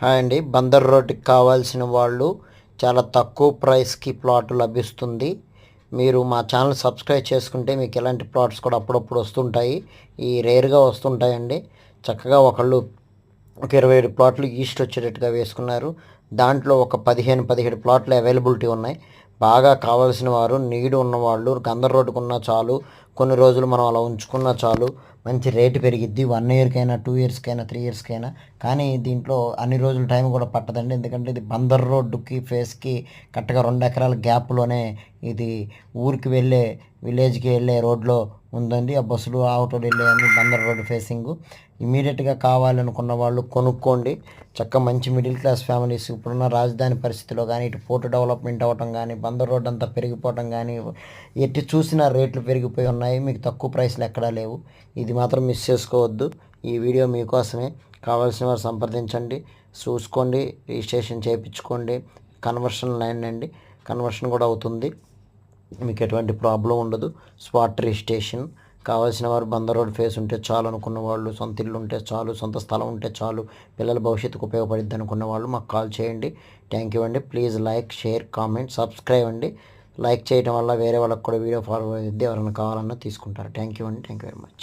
Hi అండి. బందర్ రోడ్కి కావాల్సిన వాళ్ళు చాలా తక్కువ ప్రైస్కి ప్లాట్ లభిస్తుంది. మీరు మా ఛానల్ సబ్స్క్రైబ్ చేసుకుంటే మీకు ఇలాంటి ప్లాట్స్ కూడా అప్పుడప్పుడు వస్తుంటాయి. ఈ రేర్గా వస్తుంటాయండి. చక్కగా ఒకళ్ళు ఒక ఇరవై ఏడు ప్లాట్లు ఈస్ట్ వచ్చేటట్టుగా వేసుకున్నారు. దాంట్లో ఒక పదిహేను పదిహేడు ప్లాట్లు అవైలబిలిటీ ఉన్నాయి. బాగా కావాల్సిన వారు నీడు ఉన్నవాళ్ళు గంధర్ రోడ్డుకున్న చాలు కొన్ని రోజులు మనం అలా ఉంచుకున్నా చాలు మంచి రేటు పెరిగిద్ది వన్ ఇయర్కైనా టూ ఇయర్స్కైనా త్రీ ఇయర్స్కైనా కానీ. దీంట్లో అన్ని రోజులు టైం కూడా పట్టదండి. ఎందుకంటే ఇది బందర్ రోడ్డుకి ఫేస్కి కరెక్ట్గా రెండు ఎకరాల గ్యాప్లోనే ఇది ఊరికి వెళ్ళే విలేజ్కి వెళ్ళే రోడ్లో ఉందండి. ఆ బస్సులు ఆటోలు వెళ్ళే బందర్ రోడ్ ఫేసింగ్. ఇమీడియట్గా కావాలనుకున్న వాళ్ళు కొనుక్కోండి. చక్క మంచి మిడిల్ క్లాస్ ఫ్యామిలీస్ ఇప్పుడున్న రాజధాని పరిస్థితిలో కానీ ఇటు పోర్టు డెవలప్మెంట్ అవ్వటం కానీ బందర్ రోడ్ అంతా పెరిగిపోవటం కానీ ఎట్టి చూసిన రేట్లు పెరిగిపోయి ఉన్నాయి. మీకు తక్కువ ప్రైస్లు ఎక్కడా లేవు. ఇది మాత్రం మిస్ చేసుకోవద్దు. ఈ వీడియో మీకోసమే. కావాల్సిన వారు సంప్రదించండి. చూసుకోండి. రిజిస్ట్రేషన్ చేయించుకోండి. కన్వర్షన్ లైన్ అండి కన్వర్షన్ కూడా అవుతుంది. మీకు ఎటువంటి ప్రాబ్లం ఉండదు. స్పాట్ రిజిస్ట్రేషన్ కావాల్సిన వారు బందర్ రోడ్ ఫేస్ ఉంటే చాలు అనుకున్న వాళ్ళు సొంత ఇల్లు ఉంటే చాలు సొంత స్థలం ఉంటే చాలు పిల్లల భవిష్యత్తుకు ఉపయోగపడుద్ది అనుకున్న వాళ్ళు మాకు కాల్ చేయండి. థ్యాంక్ యూ అండి. Please like share comment subscribe అండి. లైక్ చేయడం వల్ల వేరే వాళ్ళకి కూడా వీడియో ఫాలో అవుతుంది ఎవరైనా కావాలన్నా తీసుకుంటారు. థ్యాంక్ యూ అండి. Thank you very much